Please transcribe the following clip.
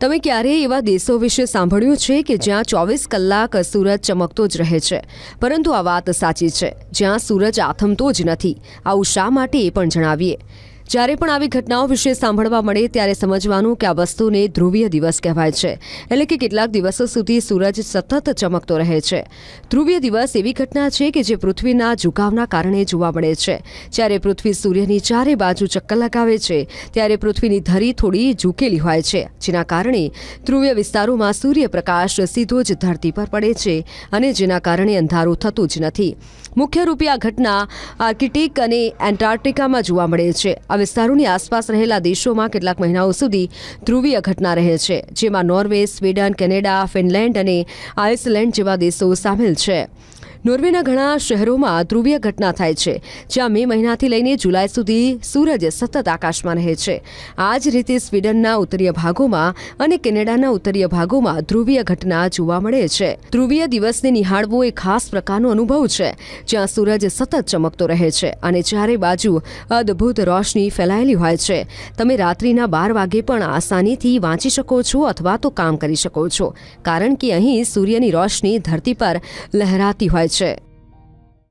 તમે ક્યારેય એવા દેશો વિશે સાંભળ્યું છે કે જ્યાં ચોવીસ કલાક સૂરજ ચમકતો જ રહે છે? પરંતુ આ વાત સાચી છે. જ્યાં સૂરજ આથમતો જ નથી. આવું શા માટે એ પણ જણાવીએ? જ્યારે પણ આવી ઘટનાઓ વિશે સાંભળવા મળે ત્યારે સમજવાનું કે આ વસ્તુને ધ્રુવીય દિવસ કહેવાય છે, એટલે કે કેટલાક દિવસો સુધી સૂરજ સતત ચમકતો રહે છે. ધ્રુવીય દિવસ એવી ઘટના છે કે જે પૃથ્વીના ઝુકાવના કારણે જોવા મળે છે. જ્યારે પૃથ્વી સૂર્યની ચારે બાજુ ચક્કર લગાવે છે, ત્યારે પૃથ્વીની ધરી થોડી ઝૂકેલી હોય છે, જેના કારણે ધ્રુવીય વિસ્તારોમાં સૂર્યપ્રકાશ સીધો જ ધરતી પર પડે છે અને જેના કારણે અંધારું થતું જ નથી. મુખ્ય રૂપે આ ઘટના આર્કિટિક અને એન્ટાર્કટિકામાં જોવા મળે છે. વિસ્તારોની આસપાસ રહેલા દેશોમાં કેટલાક મહિનાઓ સુધી ધ્રુવીય ઘટના રહે છે, જેમાં નોર્વે, સ્વીડન, કેનેડા, ફિનલેન્ડ અને આઇસલેન્ડ જેવા દેશો સામેલ છે. નોર્વેના ઘણા શહેરોમાં ધ્રુવીય ઘટના થાય છે, જ્યાં મે મહિનાથી લઈને જુલાઈ સુધી સૂરજ સતત આકાશમાં રહે છે. આ જ રીતે સ્વીડનના ઉત્તરીય ભાગોમાં અને કેનેડાના ઉત્તરીય ભાગોમાં ધ્રુવીય ઘટના જોવા મળે છે. ધ્રુવીય દિવસને નિહાળવો એ ખાસ પ્રકારનો અનુભવ છે, જ્યાં સૂરજ સતત ચમકતો રહે છે અને ચારે બાજુ અદ્ભુત રોશની ફેલાયેલી હોય છે. તમે રાત્રિના બાર વાગે પણ આસાનીથી વાંચી શકો છો અથવા તો કામ કરી શકો છો, કારણ કે અહીં સૂર્યની રોશની ધરતી પર લહેરાતી હોય છે